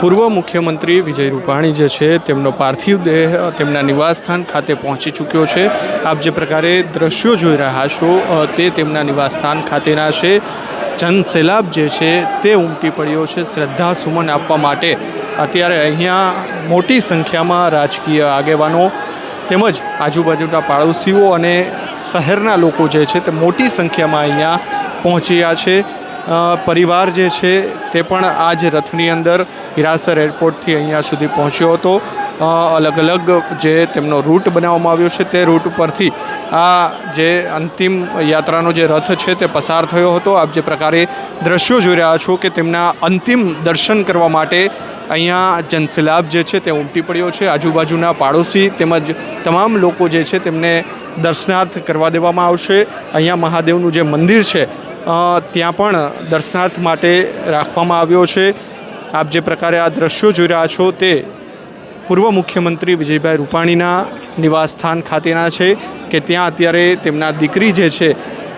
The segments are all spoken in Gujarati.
પૂર્વ મુખ્યમંત્રી વિજય રૂપાણી જે છે, તેમનો પાર્થિવ દેહ તેમના નિવાસસ્થાન ખાતે પહોંચી ચૂક્યો છે. આપ જે પ્રકારે દ્રશ્યો જોઈ રહ્યા છો તે તેમના નિવાસસ્થાન ખાતેના છે. જનસેલાબ જે છે, તે ઉમટી પડ્યો છે શ્રદ્ધા સુમન આપવા માટે. અત્યારે અહીંયા મોટી સંખ્યામાં રાજકીય આગેવાનો તેમજ આજુબાજુના પાડોશીઓ અને શહેરના લોકો જે છે, તે મોટી સંખ્યામાં અહીંયા પહોંચ્યા છે. પરિવાર જે છે તે પણ આ જ રથની અંદર હિરાસર એરપોર્ટથી અહીંયા સુધી પહોંચ્યો હતો. અલગ અલગ જે તેમનો રૂટ બનાવવામાં આવ્યો છે તે રૂટ પરથી આ જે અંતિમ યાત્રાનો જે રથ છે તે પસાર થયો હતો. આપ જે પ્રકારે દ્રશ્યો જોઈ રહ્યા છો કે તેમના અંતિમ દર્શન કરવા માટે અહીંયા જનસેલાબ જે છે તે ઉમટી પડ્યો છે. આજુબાજુના પાડોશી તેમજ તમામ લોકો જે છે તેમને દર્શનાર્થ કરવા દેવામાં આવશે. અહીંયા મહાદેવનું જે મંદિર છે ત્યાં પણ દર્શનાર્થ માટે રાખવામાં આવ્યો છે. આપ જે પ્રકારે આ દ્રશ્યો જોઈ રહ્યા છો તે પૂર્વ મુખ્યમંત્રી વિજયભાઈ રૂપાણીના નિવાસસ્થાન ખાતેના છે કે ત્યાં અત્યારે તેમના દીકરી જે છે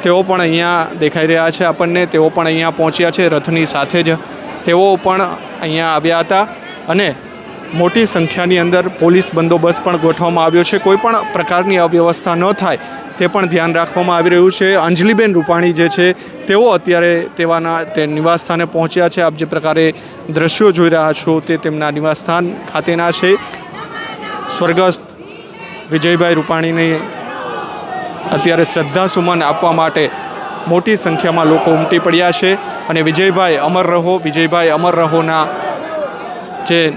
તેઓ પણ અહીંયા દેખાઈ રહ્યા છે. આપણને તેઓ પણ અહીંયા પહોંચ્યા છે રથની સાથે જ. તેઓ પણ અહીંયા આવ્યા હતા અને મોટી સંખ્યાની અંદર પોલીસ બંદોબસ્ત પણ ગોઠવવામાં આવ્યો છે. કોઈ પણ પ્રકારની અવ્યવસ્થા ન થાય તે પણ ધ્યાન રાખવામાં આવી રહ્યું છે. અંજલિબેન રૂપાણી જે છે, તેઓ અત્યારે તેવાના તે નિવાસસ્થાને પહોંચ્યા છે. આપ જે પ્રકારે દ્રશ્યો જોઈ રહ્યા છો તે તેમના નિવાસસ્થાન ખાતેના છે. સ્વર્ગસ્થ વિજયભાઈ રૂપાણીને અત્યારે શ્રદ્ધાસુમન આપવા માટે મોટી સંખ્યામાં લોકો ઉમટી પડ્યા છે. અને વિજયભાઈ, અમર રહો, વિજયભાઈ, અમર રહોના જે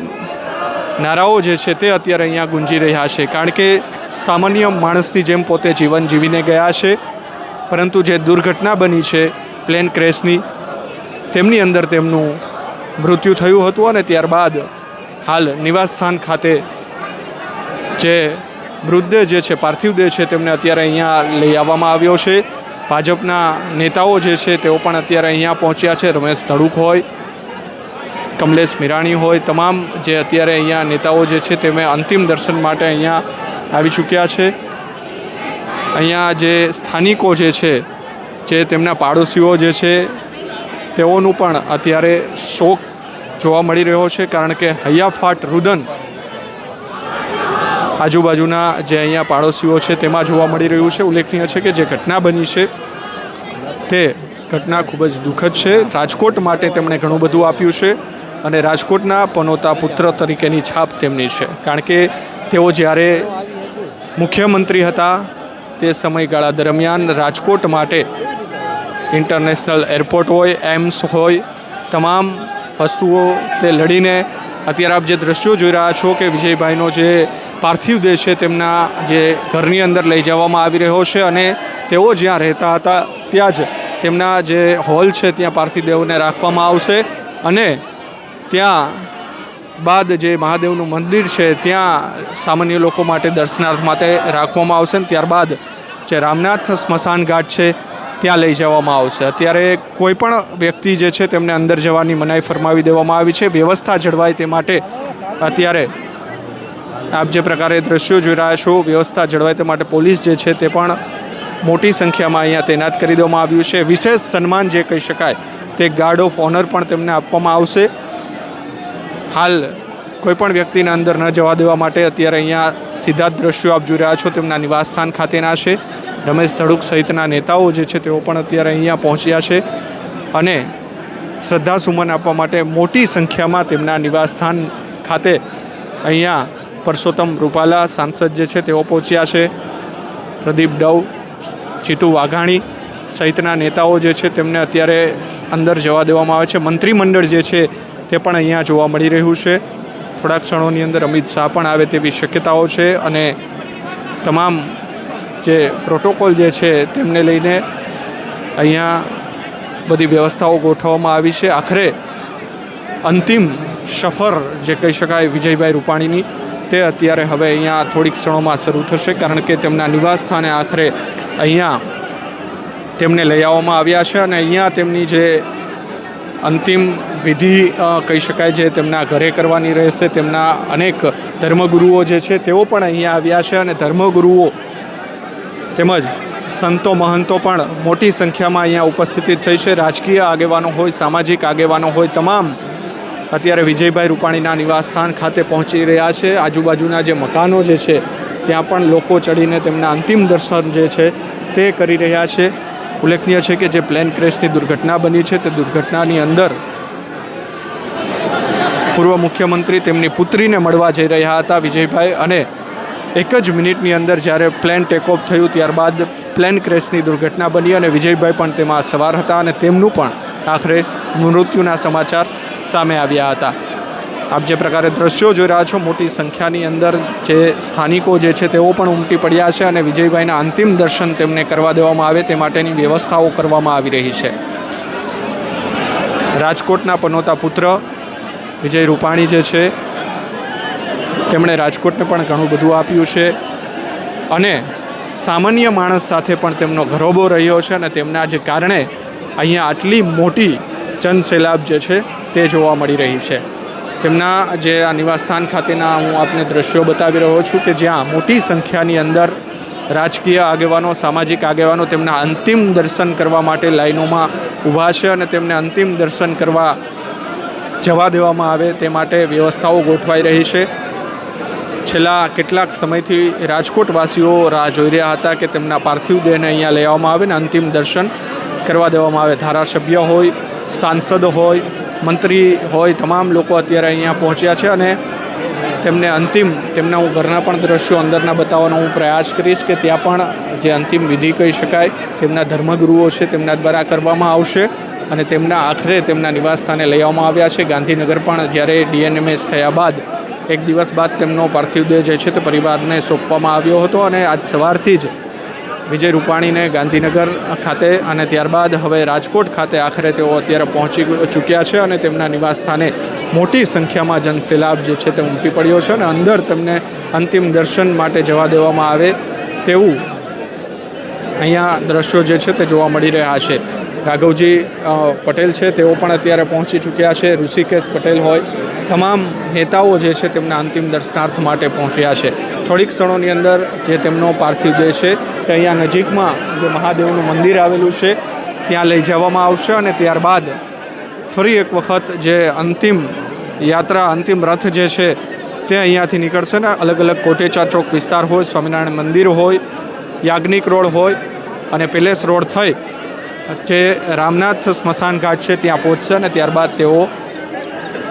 નારાઓ જે છે તે અત્યારે અહીંયા ગુંજી રહ્યા છે. કારણ કે સામાન્ય માણસની જેમ પોતે જીવન જીવીને ગયા છે. પરંતુ જે દુર્ઘટના બની છે પ્લેન ક્રેશની, તેમની અંદર તેમનું મૃત્યુ થયું હતું અને ત્યારબાદ હાલ નિવાસસ્થાન ખાતે જે મૃતદેહ જે છે, પાર્થિવ દેહ છે, તેમને અત્યારે અહીંયા લઈ આવવામાં આવ્યો છે. ભાજપના નેતાઓ જે છે, તેઓ પણ અત્યારે અહીંયા પહોંચ્યા છે. રમેશ ધડુક હોય કમલેશ મિરાણી હોય, તમામ જે અત્યારે અહીંયા નેતાઓ જે છે તેમે અંતિમ દર્શન માટે અહીંયા આવી ચૂક્યા છે. અહીંયા જે સ્થાનિકો જે છે, જે તેમના પાડોશીઓ જે છે, તેઓનું પણ અત્યારે શોક જોવા મળી રહ્યો છે, કારણ કે હૈયાફાટ રુદન આજુબાજુના જે અહીંયા પાડોશીઓ છે તેમાં જોવા મળી રહ્યું છે. ઉલ્લેખનીય છે કે જે ઘટના બની છે, તે ઘટના ખૂબ જ દુઃખદ છે. રાજકોટ માટે તેમણે ઘણું બધું આપ્યું છે. અને રાજકોટના પનોતા પુત્ર તરીકેની છાપ તેમની છે. કારણ કે તેઓ જ્યારે મુખ્યમંત્રી હતા, તે સમયગાળા દરમિયાન રાજકોટ માટે ઇન્ટરનેશનલ એરપોર્ટ હોય, એમ્સ હોય, તમામ વસ્તુઓ તે લડીને અત્યારે આપ જે દ્રશ્યો જોઈ રહ્યા છો કે વિજયભાઈનો જે પાર્થિવ દેહ છે તેમના જે ઘરની અંદર લઈ જવામાં આવી રહ્યો છે અને તેઓ જ્યાં રહેતા હતા, ત્યાં જ તેમના જે હોલ છે, ત્યાં પાર્થિવ દેવને રાખવામાં આવશે અને ત્યાં બાદ જે મહાદેવનું મંદિર છે, ત્યાં સામાન્ય લોકો માટે દર્શનાર્થ માટે રાખવામાં આવશે ને ત્યારબાદ જે રામનાથ સ્મશાન ઘાટ છે, ત્યાં લઈ જવામાં આવશે. અત્યારે કોઈ પણ વ્યક્તિ જે છે, તેમને અંદર જવાની મનાઈ ફરમાવી દેવામાં આવી છે. વ્યવસ્થા જળવાય તે માટે અત્યારે આપ જે પ્રકારે દ્રશ્યો જોઈ રહ્યા છો, વ્યવસ્થા જળવાય તે માટે પોલીસ જે છે, તે પણ મોટી સંખ્યામાં અહીંયા તૈનાત કરી દેવામાં આવ્યું છે. વિશેષ સન્માન જે કહી શકાય, તે ગાર્ડ ઓફ ઓનર પણ તેમને આપવામાં આવશે. હાલ કોઈ પણ વ્યક્તિને અંદર ન જવા દેવા માટે અત્યારે અહીંયા સીધા દ્રશ્યો આપ જોઈ રહ્યા છો. તેમના નિવાસસ્થાન ખાતેના છે. રમેશ ધડુક સહિતના નેતાઓ જે છે તેઓ પણ અત્યારે અહીંયા પહોંચ્યા છે અને શ્રદ્ધાસુમન આપવા માટે મોટી સંખ્યામાં તેમના નિવાસસ્થાન ખાતે અહીંયા પરસોત્તમ રૂપાલા સાંસદ જે છે તેઓ પહોંચ્યા છે. પ્રદીપ ડવ જીતુ વાઘાણી સહિતના નેતાઓ જે છે તેમને અત્યારે અંદર જવા દેવામાં આવે છે. મંત્રીમંડળ જે છે તે પણ અહીંયા જોવા મળી રહ્યું છે. થોડાક ક્ષણોની અંદર અમિત શાહ પણ આવે તેવી શક્યતાઓ છે અને તમામ જે પ્રોટોકોલ જે છે તેમને લઈને અહીંયા બધી વ્યવસ્થાઓ ગોઠવવામાં આવી છે. આખરે અંતિમ સફર જે કહી શકાય વિજયભાઈ રૂપાણીની તે અત્યારે હવે અહીંયા થોડીક ક્ષણોમાં શરૂ થશે કારણ કે તેમના નિવાસ સ્થાને આખરે અહીંયા તેમને લઈ આવવામાં આવ્યા છે અને અહીંયા તેમની જે અંતિમ વિધિ કહી શકાય જે તેમના ઘરે કરવાની રહેશે. તેમના અનેક ધર્મગુરુઓ જે છે, તેઓ પણ અહીંયા આવ્યા છે અને ધર્મગુરુઓ તેમજ સંતો, મહંતો પણ મોટી સંખ્યામાં અહીંયા ઉપસ્થિત થઈ છે. રાજકીય આગેવાનો હોય, સામાજિક આગેવાનો હોય, તમામ અત્યારે વિજયભાઈ રૂપાણીના નિવાસસ્થાન ખાતે પહોંચી રહ્યા છે. આજુબાજુના જે મકાનો જે છે, ત્યાં પણ લોકો ચડીને તેમના અંતિમ દર્શન જે છે, તે કરી રહ્યા છે. ઉલ્લેખનીય છે કે જે પ્લેન ક્રેશની દુર્ઘટના બની છે, તે દુર્ઘટનાની અંદર પૂર્વ મુખ્યમંત્રી તેમની પુત્રીને મળવા જઈ રહ્યા હતા, વિજયભાઈ. અને એક જ મિનિટની અંદર જ્યારે પ્લેન ટેકઓફ થયું, ત્યારબાદ પ્લેન ક્રેશની દુર્ઘટના બની અને વિજયભાઈ પણ તેમાં સવાર હતા અને તેમનું પણ આખરે મૃત્યુના સમાચાર સામે આવ્યા હતા. આપ જે પ્રકારે દ્રશ્યો જોઈ રહ્યા છો, મોટી સંખ્યાની અંદર જે સ્થાનિકો જે છે તેઓ પણ ઉમટી પડ્યા છે અને વિજયભાઈના અંતિમ દર્શન તેમને કરવા દેવામાં આવે તે માટેની વ્યવસ્થાઓ કરવામાં આવી રહી છે. રાજકોટના પનોતા પુત્ર વિજય રૂપાણી જે છે, તેમણે રાજકોટને પણ ઘણું બધું આપ્યું છે અને સામાન્ય માણસ સાથે પણ તેમનો ઘરોબો રહ્યો છે અને તેમના જે કારણે અહીંયા આટલી મોટી જનસેલાબ જે છે તે જોવા મળી રહી છે. તેમના જે આ નિવાસસ્થાન ખાતેના હું આપને દ્રશ્યો બતાવી રહ્યો છું કે જ્યાં મોટી સંખ્યાની અંદર રાજકીય આગેવાનો, સામાજિક આગેવાનો તેમના અંતિમ દર્શન કરવા માટે લાઈનોમાં ઊભા છે અને તેમને અંતિમ દર્શન કરવા જવા દેવામાં આવે તે માટે વ્યવસ્થાઓ ગોઠવાઈ રહી છે. છેલ્લા કેટલાક સમયથી રાજકોટવાસીઓ રાહ જોઈ રહ્યા હતા કે તેમના પાર્થિવ દેહને અહીંયા લેવામાં આવે ને અંતિમ દર્શન કરવા દેવામાં આવે. ધારાસભ્ય હોય, સાંસદ હોય મંત્રી હોય, તમામ લોકો અત્યારે અહીંયા પહોંચ્યા છે અને તેમને અંતિમ તેમના હું ઘરના પણ દ્રશ્યો અંદરના બતાવવાનો હું પ્રયાસ કરીશ કે ત્યાં પણ જે અંતિમ વિધિ કહી શકાય, તેમના ધર્મગુરુઓ છે, તેમના દ્વારા કરવામાં આવશે અને તેમના આખરે તેમના નિવાસસ્થાને લઈ આવ્યા છે. ગાંધીનગર પણ જ્યારે ડીએનએમએસ થયા બાદ એક દિવસ બાદ તેમનો પાર્થિવ દેહ જે છે તે પરિવારને સોંપવામાં આવ્યો હતો અને આજ સવારથી જ વિજય રૂપાણીને ગાંધીનગર ખાતે અને ત્યારબાદ હવે રાજકોટ ખાતે આખરે તેઓ અત્યારે પહોંચી ચૂક્યા છે અને તેમના નિવાસસ્થાને મોટી સંખ્યામાં જનસેલાબ જે છે તે ઉમટી પડ્યો છે અને અંદર તેમને અંતિમ દર્શન માટે જવા દેવામાં આવે તેવું અહીંયા દ્રશ્યો જે છે તે જોવા મળી રહ્યા છે. રાઘવજી પટેલ છે, તેઓ પણ અત્યારે પહોંચી ચૂક્યા છે. ઋષિકેશ પટેલ હોય. તમામ નેતાઓ જે છે તેમના અંતિમ દર્શનાર્થ માટે પહોંચ્યા છે. થોડીક ક્ષણોની અંદર જે તેમનો પાર્થિવ દેહ છે, તે અહીંયા નજીકમાં જે મહાદેવનું મંદિર આવેલું છે, ત્યાં લઈ જવામાં આવશે અને ત્યારબાદ ફરી એક વખત જે અંતિમ યાત્રા, અંતિમ રથ જે છે, તે અહીંયાથી નીકળશે ને અલગ અલગ કોટેચા ચોક વિસ્તાર હોય, સ્વામિનારાયણ મંદિર હોય, યાજ્ઞિક રોડ હોય અને પેલેસ રોડ થઈ જે રામનાથ સ્મશાન ઘાટ છે, ત્યાં પહોંચશે અને ત્યારબાદ તેઓ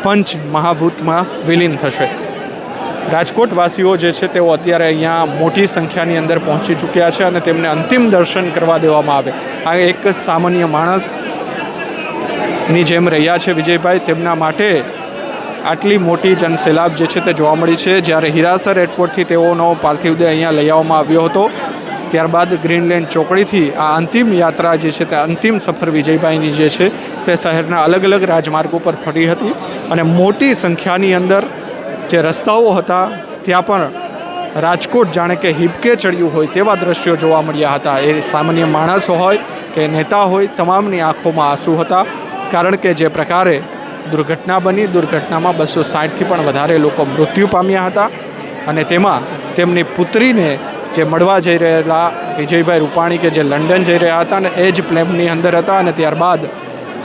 પંચ મહાભૂતમાં વિલીન થશે. રાજકોટવાસીઓ જે છે, તેઓ અત્યારે અહીંયા મોટી સંખ્યાની અંદર પહોંચી ચૂક્યા છે અને તેમને અંતિમ દર્શન કરવા દેવામાં આવે. આ એક સામાન્ય માણસની જેમ રહ્યા છે વિજયભાઈ. તેમના માટે આટલી મોટી જનસેલાબ જે છે, તે જોવા મળી છે. જ્યારે હિરાસર એરપોર્ટથી તેઓનો પાર્થિવ દેહ અહીંયા લઈ આવવામાં આવ્યો હતો. ત્યારબાદ ગ્રીનલેન્ડ ચોકડીથી આ અંતિમ યાત્રા જે છે તે અંતિમ સફર વિજયભાઈની જે છે તે શહેરના અલગ અલગ રાજમાર્ગો પર ફરી હતી અને મોટી સંખ્યાની અંદર જે રસ્તાઓ હતા, ત્યાં પણ રાજકોટ જાણે કે હિબકે ચડ્યું હોય તેવા દ્રશ્યો જોવા મળ્યા હતા. એ સામાન્ય માણસ હોય કે નેતા હોય તમામની આંખોમાં આંસુ હતા, કારણ કે જે પ્રકારે દુર્ઘટના બની, દુર્ઘટનામાં બસો સાઠથી પણ વધારે લોકો મૃત્યુ પામ્યા હતા અને તેમાં તેમની પુત્રીને જે મળવા જઈ રહેલા વિજયભાઈ રૂપાણી કે જે લંડન જઈ રહ્યા હતા અને એ જ પ્લેનની અંદર હતા અને ત્યારબાદ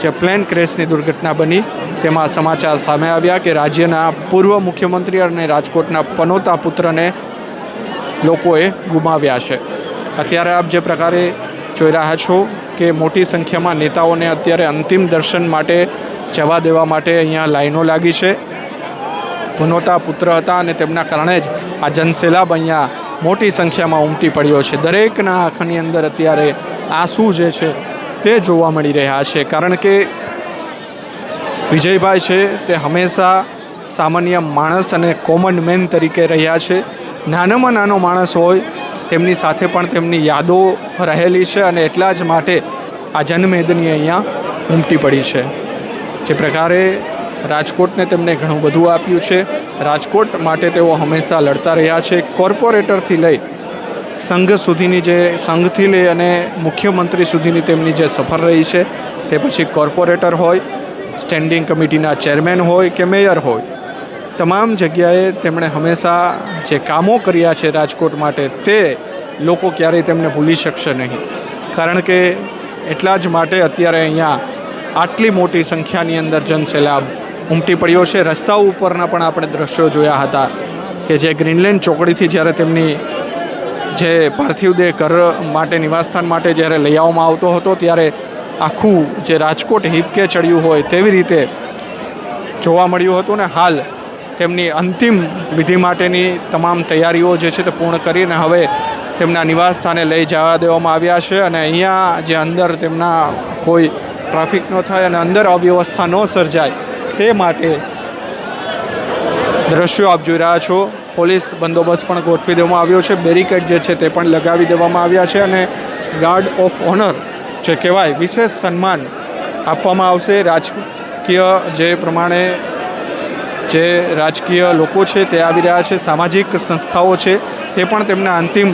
જે પ્લેન ક્રેશની દુર્ઘટના બની, તેમાં સમાચાર સામે આવ્યા કે રાજ્યના પૂર્વ મુખ્યમંત્રી અને રાજકોટના પનોતા પુત્રને લોકોએ ગુમાવ્યા છે. અત્યારે આપ જે પ્રકારે જોઈ રહ્યા છો કે મોટી સંખ્યામાં નેતાઓને અત્યારે અંતિમ દર્શન માટે જવા દેવા માટે અહીંયા લાઈનો લાગી છે. પુનોતા પુત્ર હતા અને તેમના કારણે જ આ જનસેલાબ અહીંયા મોટી સંખ્યામાં ઉમટી પડ્યો છે. દરેકના આંખની અંદર અત્યારે આંસુ જે છે તે જોવા મળી રહ્યા છે. કારણ કે વિજયભાઈ છે તે હંમેશા સામાન્ય માણસ અને કોમન મેન તરીકે રહ્યા છે. નાનામાં નાનો માણસ હોય તેમની સાથે પણ તેમની યાદો રહેલી છે અને એટલા જ માટે આ જનમેદની અહીંયા ઉમટી પડી છે. જે પ્રકારે રાજકોટને તેમને ઘણું બધું આપ્યું છે. રાજકોટ માટે તેઓ હંમેશા લડતા રહ્યા છે. કોર્પોરેટરથી લઈ સંઘ સુધીની જે સંઘથી લઈ અને મુખ્યમંત્રી સુધીની તેમની જે સફર રહી છે, તે પછી કોર્પોરેટર હોય, સ્ટેન્ડિંગ કમિટીના ચેરમેન હોય કે મેયર હોય, તમામ જગ્યાએ તેમણે હંમેશા જે કામો કર્યા છે રાજકોટ માટે તે લોકો ક્યારેય તેમને ભૂલી શકશે નહીં. કારણ કે એટલા જ માટે અત્યારે અહીંયા આટલી મોટી સંખ્યાની અંદર જનસેલાબ ઉમટી પડ્યો છે. રસ્તાઓ ઉપરના પણ આપણે દ્રશ્યો જોયા હતા કે જે ગ્રીનલેન્ડ ચોકડીથી જ્યારે તેમની જે પાર્થિવ દેહ ઘર માટે, નિવાસસ્થાન માટે જ્યારે લઈ આવવામાં આવતો હતો, ત્યારે આખું જે રાજકોટ હિપકે ચડ્યું હોય તેવી રીતે જોવા મળ્યું હતું ને હાલ તેમની અંતિમ વિધિ માટેની તમામ તૈયારીઓ જે છે તે પૂર્ણ કરીને હવે તેમના નિવાસ સ્થાને લઈ જવા દેવામાં આવ્યા છે અને અહીંયા જે અંદર તેમના કોઈ ટ્રાફિક ન થાય અને અંદર અવ્યવસ્થા ન સર્જાય તે માટે. દ્રશ્યો આપ જોઈ રહ્યા છો. પોલીસ બંદોબસ્ત પણ ગોઠવી દેવામાં આવ્યો છે. બેરિકેડ જે છે તે પણ લગાવી દેવામાં આવ્યા છે અને ગાર્ડ ઓફ ઓનર, જે કહેવાય, વિશેષ સન્માન આપવામાં આવશે. રાજકીય જે પ્રમાણે જે રાજકીય લોકો છે તે આવી રહ્યા છે. સામાજિક સંસ્થાઓ છે તે પણ તેમના અંતિમ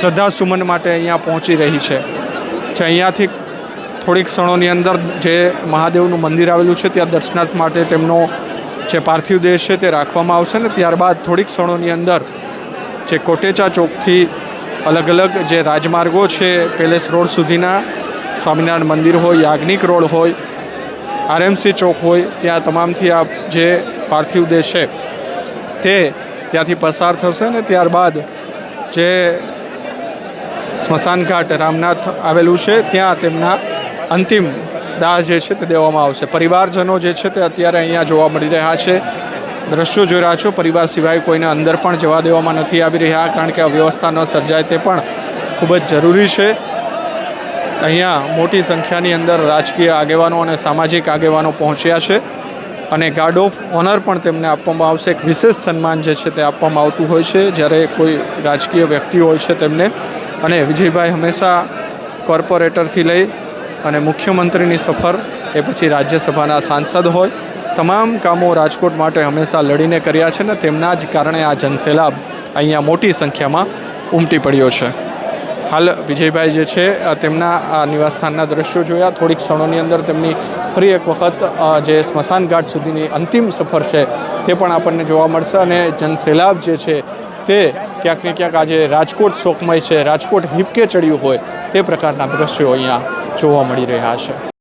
શ્રદ્ધાસુમન માટે અહીંયા પહોંચી રહી છે. જે અહીંયાથી થોડીક ક્ષણોની અંદર જે મહાદેવનું મંદિર આવેલું છે, ત્યાં દર્શનાર્થ માટે તેમનો જે પાર્થિવ દેહ છે તે રાખવામાં આવશે ને ત્યારબાદ થોડીક ક્ષણોની અંદર જે કોટેચા ચોકથી અલગ અલગ જે રાજમાર્ગો છે, પેલેસ રોડ સુધીના, સ્વામિનારાયણ મંદિર હોય, યાજ્ઞિક રોડ હોય, આરએમસી ચોક હોય, ત્યાં તમામથી આ જે પાર્થિવ દેહ છે તે ત્યાંથી પસાર થશે ને ત્યારબાદ જે સ્મશાન ઘાટ રામનાથ આવેલું છે, ત્યાં તેમના અંતિમ દાહ જે છે તે દેવામાં આવશે. પરિવારજનો જે છે તે અત્યારે અહીંયા જોવા મળી રહ્યા છે. દ્રશ્યો જોઈ રહ્યા છો. પરિવાર સિવાય કોઈને અંદર પણ જવા દેવામાં નથી આવી રહ્યા, કારણ કે અવ્યવસ્થા ન સર્જાય તે પણ ખૂબ જ જરૂરી છે. અહીંયા મોટી સંખ્યાની અંદર રાજકીય આગેવાનો અને સામાજિક આગેવાનો પહોંચ્યા છે અને ગાર્ડ ઓફ ઓનર પણ તેમને આપવામાં આવશે. એક વિશેષ સન્માન જે છે તે આપવામાં આવતું હોય છે. જ્યારે કોઈ રાજકીય વ્યક્તિ હોય છે તેમને અને વિજયભાઈ હંમેશા કોર્પોરેટરથી લઈ અને મુખ્યમંત્રીની સફર એ પછી રાજ્યસભાના સાંસદ હોય. તમામ કામો રાજકોટ માટે હંમેશા લડીને કર્યા છે ને તેમના જ કારણે આ જનસેલાબ અહીંયા મોટી સંખ્યામાં ઉમટી પડ્યો છે. હાલ વિજયભાઈ જે છે તેમના આ નિવાસસ્થાનના દ્રશ્યો જોયા. થોડીક ક્ષણોની અંદર તેમની ફરી એક વખત જે સ્મશાન ઘાટ સુધીની અંતિમ સફર છે તે પણ આપણને જોવા મળશે અને જનસેલાબ જે છે તે ક્યાંક ને ક્યાંક આજે રાજકોટ શોકમય છે, રાજકોટ હિપકે ચડ્યું હોય તે પ્રકારના દ્રશ્યો અહીંયા જોવા મળી રહ્યા છે.